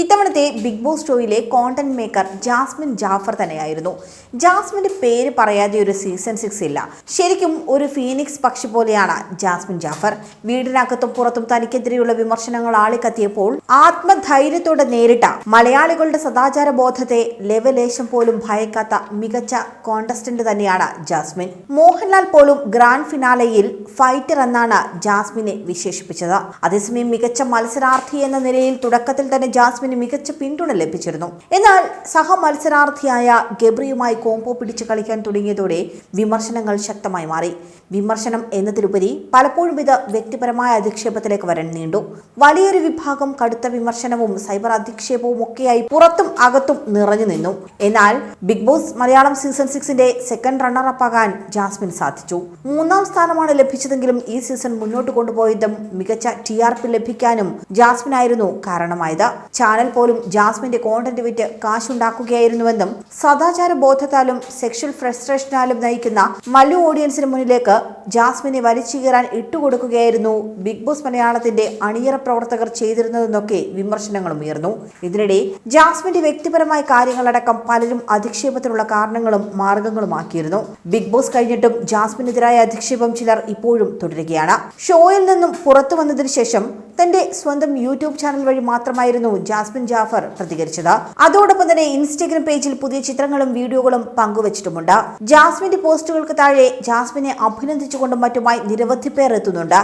ഇത്തവണത്തെ Bigg Boss ഷോയിലെ content maker Jasmin Jafar തന്നെയായിരുന്നു. ജാസ്മിന്റെ പേര് പറയാതെ ഒരു സീസൺ സിക്സ് ഇല്ല. ശരിക്കും ഒരു ഫീനിക്സ് പക്ഷി പോലെയാണ് ജാസ്മിൻ ജാഫർ. വീടിനകത്തും പുറത്തും തനിക്കെതിരെയുള്ള വിമർശനങ്ങൾ ആളിക്കത്തിയപ്പോൾ ആത്മധൈര്യത്തോടെ നേരിട്ട മലയാളികളുടെ സദാചാര ബോധത്തെ ലെവലേശം പോലും ഭയക്കാത്ത മികച്ച കോണ്ടസ്റ്റന്റ് തന്നെയാണ് ജാസ്മിൻ. മോഹൻലാൽ പോലും ഗ്രാൻഡ് ഫിനാലയിൽ ഫൈറ്റർ എന്നാണ് ജാസ്മിനെ വിശേഷിപ്പിച്ചത്. അതേസമയം മികച്ച മത്സരാർത്ഥി എന്ന നിലയിൽ തുടക്കത്തിൽ തന്നെ ജാസ്മിന് മികച്ച പിന്തുണ ലഭിച്ചിരുന്നു. എന്നാൽ സഹ മത്സരാർത്ഥിയായ ഗബ്രിയുമായി കോംബോ പിടിച്ച് കളിക്കാൻ തുടങ്ങിയതോടെ വിമർശനങ്ങൾ ശക്തമായി മാറി. വിമർശനം എന്നതിലുപരി പലപ്പോഴും ഇത് വ്യക്തിപരമായ അധിക്ഷേപത്തിലേക്ക് വരൻ നീണ്ടു. വലിയൊരു വിഭാഗം കടുത്ത വിമർശനവും സൈബർ അധിക്ഷേപവും ഒക്കെയായി പുറത്തും അകത്തും നിറഞ്ഞു നിന്നു. എന്നാൽ ബിഗ് ബോസ് മലയാളം സീസൺ സിക്സിന്റെ സെക്കൻഡ് റണ്ണർ ആകാൻ ജാസ്മിൻ സാധിച്ചു. മൂന്നാം സ്ഥാനമാണ് ലഭിച്ചതെങ്കിലും ഈ സീസൺ മുന്നോട്ട് കൊണ്ടുപോയതും മികച്ച ടി ആർ പി ലഭിക്കാനും ജാസ്മിൻ ആയിരുന്നു കാരണമായത്. ചാനൽ പോലും ജാസ്മിന്റെ കോണ്ടന്റ് വിറ്റ് കാശുണ്ടാക്കുകയായിരുന്നുവെന്നും സദാചാര ബോധത്താലും സെക്ഷൽ ഫ്രസ്ട്രേഷനാലും നയിക്കുന്ന മല്ലു ഓഡിയൻസിന് മുന്നിലേക്ക് ജാസ്മിനെ വലിച്ചു കീറാൻ ഇട്ടുകൊടുക്കുകയായിരുന്നു ബിഗ് ബോസ് മലയാളത്തിന്റെ അണിയറ പ്രവർത്തകർ ചെയ്തിരുന്നതെന്നൊക്കെ വിമർശനങ്ങളും ഉയർന്നു. ഇതിനിടെ ജാസ്മിന്റെ വ്യക്തിപരമായ കാര്യങ്ങളടക്കം പലരും അധിക്ഷേപത്തിനുള്ള കാരണങ്ങളും മാർഗങ്ങളുമാക്കിയിരുന്നു. ബിഗ് ബോസ് കഴിഞ്ഞിട്ടും ജാസ്മിനെതിരായ അധിക്ഷേപം ചിലർ ഇപ്പോഴും തുടരുകയാണ്. ഷോയിൽ നിന്നും പുറത്തു വന്നതിന് ശേഷം തന്റെ സ്വന്തം യൂട്യൂബ് ചാനൽ വഴി മാത്രമായിരുന്നു ജാസ്മിൻ ജാഫർ പ്രതികരിച്ചത്. അതോടൊപ്പം തന്നെ ഇൻസ്റ്റഗ്രാം പേജിൽ പുതിയ ചിത്രങ്ങളും വീഡിയോകളും പങ്കുവച്ചിട്ടുമുണ്ട്. ജാസ്മിന്റെ പോസ്റ്റുകൾക്ക് താഴെ ജാസ്മിനെ അഭിനന്ദിച്ചുകൊണ്ടും മറ്റുമായി നിരവധി പേർ എത്തുന്നുണ്ട്.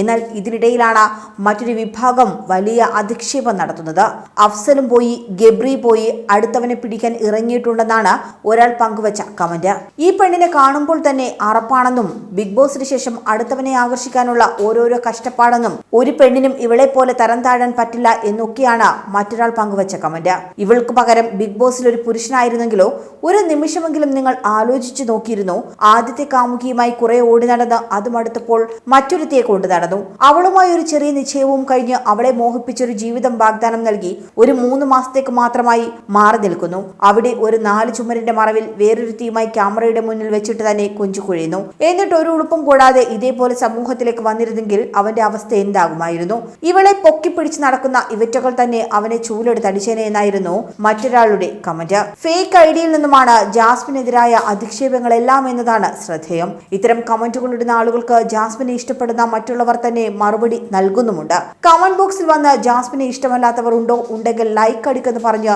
എന്നാൽ ഇതിനിടയിലാണ് മറ്റൊരു വിഭാഗം വലിയ അധിക്ഷേപം നടത്തുന്നത്. അഫ്സലും പോയി ഗബ്രി പോയി അടുത്തവനെ പിടിക്കാൻ ഇറങ്ങിയിട്ടുണ്ടെന്നാണ് ഒരാൾ പങ്കുവച്ച കമന്റ്. ഈ പെണ്ണിനെ കാണുമ്പോൾ തന്നെ അറപ്പാണെന്നും ബിഗ് ബോസിന് ശേഷം അടുത്തവനെ ആകർഷിക്കാനുള്ള ഓരോരോ കഷ്ടപ്പാടെന്നും ഒരു പെണ്ണിനും ഇവളെ പോലെ തരം താഴാൻ പറ്റില്ല എന്നൊക്കെയാണ് മറ്റൊരാൾ പങ്കുവച്ച കമന്റ്. ഇവൾക്ക് പകരം ബിഗ് ബോസിൽ ഒരു പുരുഷനായിരുന്നെങ്കിലോ ഒരു നിമിഷമെങ്കിലും നിങ്ങൾ ആലോചിച്ചു നോക്കിയിരുന്നു. ആദ്യത്തെ കാമുകിയുമായി കുറെ ഓടി നടന്ന് അതും അടുത്തപ്പോൾ മറ്റൊരുത്തിയെ കൊണ്ടു നടന്നു. അവളുമായി ഒരു ചെറിയ നിശ്ചയവും കഴിഞ്ഞ് അവളെ മോഹിപ്പിച്ചൊരു ജീവിതം വാഗ്ദാനം നൽകി ഒരു മൂന്ന് മാസത്തേക്ക് മാത്രമായി മാറി നിൽക്കുന്നു. അവിടെ ഒരു നാല് ചുമരിന്റെ മറവിൽ വേറൊരുത്തിയുമായി ക്യാമറയുടെ മുന്നിൽ വെച്ചിട്ട് തന്നെ കൊഞ്ചു കുഴിയുന്നു. എന്നിട്ട് ഒരു ഉളുപ്പും കൂടാതെ ഇതേപോലെ സമൂഹത്തിലേക്ക് വന്നിരുന്നെങ്കിൽ അവന്റെ അവസ്ഥ എന്താകുമായിരുന്നു? ഇവളെ പൊക്കിപ്പിടിച്ച് നടക്കുന്ന ഇവറ്റകൾ തന്നെ അവനെ ചൂലെടുത്ത് അടിച്ചേനെ എന്നായിരുന്നു മറ്റൊരാളുടെ കമന്റ്. ഫേക്ക് ഐഡിയിൽ നിന്നുമാണ് ജാസ്മിനെതിരായ അധിക്ഷേപങ്ങളെല്ലാം എന്നതാണ് ശ്രദ്ധേയം. ഇത്തരം കമന്റുകൾ ഇടുന്ന ആളുകൾക്ക് ജാസ്മിനെ ഇഷ്ടപ്പെടുന്ന മറ്റുള്ളവർ തന്നെ മറുപടി നൽകുന്നുമുണ്ട്. കമന്റ് ബോക്സിൽ വന്ന് ജാസ്മിനെ ഇഷ്ടമല്ലാത്തവർ ഉണ്ടോ? ഉണ്ടെങ്കിൽ ലൈക്ക് അടിക്കെന്ന് പറഞ്ഞ്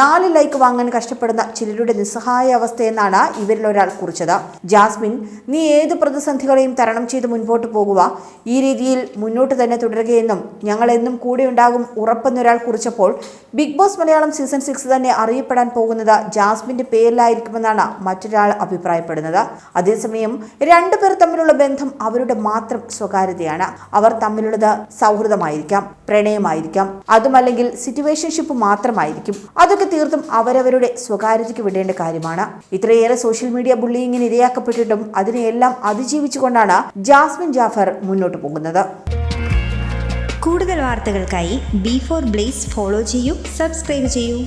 നാല് ലൈക്ക് വാങ്ങാൻ കഷ്ടപ്പെടുന്ന ചിലരുടെ നിസ്സഹായ അവസ്ഥയെന്നാണ് ഇവരിൽ ഒരാൾ കുറിച്ചത്. ജാസ്മിൻ നീ ഏത് പ്രതിസന്ധികളെയും തരണം ചെയ്ത് മുൻപോട്ട് പോകുക ഈ രീതിയിൽ മുന്നോട്ട് തന്നെ തുടരുകയെന്നും ഞങ്ങൾ എന്നും കൂടെ ഉണ്ടാകും ഉറപ്പെന്നൊരാൾ കുറിച്ചപ്പോൾ Bigg Boss Malayalam season six തന്നെ അറിയപ്പെടാൻ പോകുന്നത് ജാസ്മിന്റെ പേരിലായിരിക്കുമെന്നാണ് മറ്റൊരാൾ അഭിപ്രായപ്പെടുന്നത്. അതേസമയം രണ്ടുപേർ തമ്മിലുള്ള ബന്ധം അവരുടെ മാത്രം സ്വകാര്യതയാണ്. അവർ തമ്മിലുള്ളത് സൗഹൃദമായിരിക്കാം പ്രണയമായിരിക്കാം. അതുമല്ലെങ്കിൽ സിറ്റുവേഷൻഷിപ്പ് മാത്രമായിരിക്കും. അതൊക്കെ തീർത്തും അവരവരുടെ സ്വകാര്യതയ്ക്ക് വിടേണ്ട കാര്യമാണ്. ഇത്രയേറെ സോഷ്യൽ മീഡിയ ബുള്ളിങ്ങിന് ഇരയാക്കപ്പെട്ടിട്ടും അതിനെയെല്ലാം അതിജീവിച്ചുകൊണ്ടാണ് ജാസ്മിൻ ജാഫർ മുന്നോട്ട് പോകുന്നത്. കൂടുതൽ വാർത്തകൾക്കായി ബി ഫോർ ബ്ലേസ് ഫോളോ ചെയ്യൂ സബ്സ്ക്രൈബ് ചെയ്യൂ.